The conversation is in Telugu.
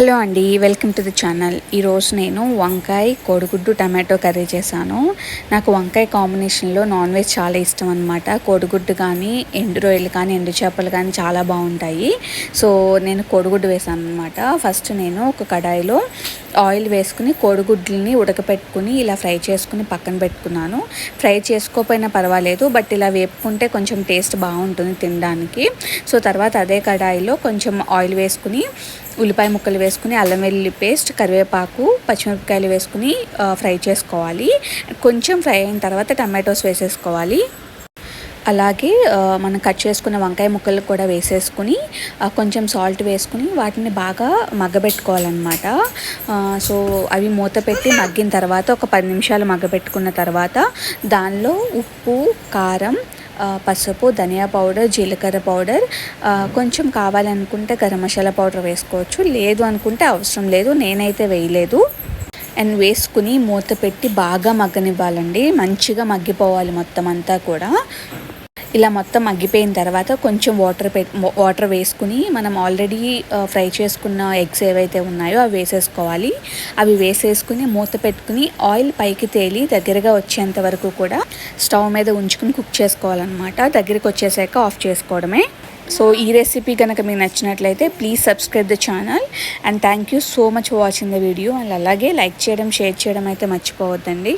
హలో అండి వెల్కమ్ టు ది ఛానల్. ఈరోజు నేను వంకాయ కోడిగుడ్డు టమాటో కర్రీ చేశాను. నాకు వంకాయ కాంబినేషన్లో నాన్ వెజ్ చాలా ఇష్టం అనమాట కోడిగుడ్డు కానీ ఎండు రొయ్యలు కానీ ఎండు చేపలు కానీ చాలా బాగుంటాయి. సో నేను కోడిగుడ్డు వేసాను అనమాట ఫస్ట్ నేను ఒక కడాయిలో ఆయిల్ వేసుకుని కోడిగుడ్లని ఉడకపెట్టుకుని ఇలా ఫ్రై చేసుకుని పక్కన పెట్టుకున్నాను. ఫ్రై చేసుకోకపోయినా పర్వాలేదు బట్ ఇలా వేపుకుంటే కొంచెం టేస్ట్ బాగుంటుంది తినడానికి. సో తర్వాత అదే కడాయిలో కొంచెం ఆయిల్ వేసుకుని ఉల్లిపాయ ముక్కలు వేసుకుని అల్లం వెల్లుల్లి పేస్ట్ కరివేపాకు పచ్చిమిరపకాయలు వేసుకుని ఫ్రై చేసుకోవాలి. కొంచెం ఫ్రై అయిన తర్వాత టమాటోస్ వేసేసుకోవాలి. అలాగే మనం కట్ చేసుకున్న వంకాయ ముక్కలు కూడా వేసేసుకుని కొంచెం సాల్ట్ వేసుకుని వాటిని బాగా మగ్గబెట్టుకోవాలన్నమాట. సో అవి మూత పెట్టి మగ్గిన తర్వాత ఒక పది నిమిషాలు మగ్గబెట్టుకున్న తర్వాత దానిలో ఉప్పు కారం పసుపు ధనియా పౌడర్ జీలకర్ర పౌడర్ కొంచెం కావాలనుకుంటే గరం మసాలా పౌడర్ వేసుకోవచ్చు. లేదు అనుకుంటే అవసరం లేదు నేనైతే వేయలేదు. అండ్ వేసుకుని మూత పెట్టి బాగా మగ్గనివ్వాలండి. మంచిగా మగ్గిపోవాలి మొత్తం అంతా కూడా. ఇలా మొత్తం మగ్గిపోయిన తర్వాత కొంచెం వాటర్ పె వాటర్ వేసుకుని మనం ఆల్రెడీ ఫ్రై చేసుకున్న ఎగ్స్ ఏవైతే ఉన్నాయో అవి వేసేసుకోవాలి. అవి వేసేసుకుని మూత పెట్టుకుని ఆయిల్ పైకి తేలి దగ్గరగా వచ్చేంత వరకు కూడా స్టవ్ మీద ఉంచుకుని కుక్ చేసుకోవాలన్నమాట. దగ్గరికి వచ్చేసాక ఆఫ్ చేసుకోవడమే. సో ఈ రెసిపీ కనుక మీకు నచ్చినట్లయితే please subscribe the channel and thank you so much for watching the video and అలాగే లైక్ చేయడం షేర్ చేయడం అయితే మర్చిపోవద్దండి.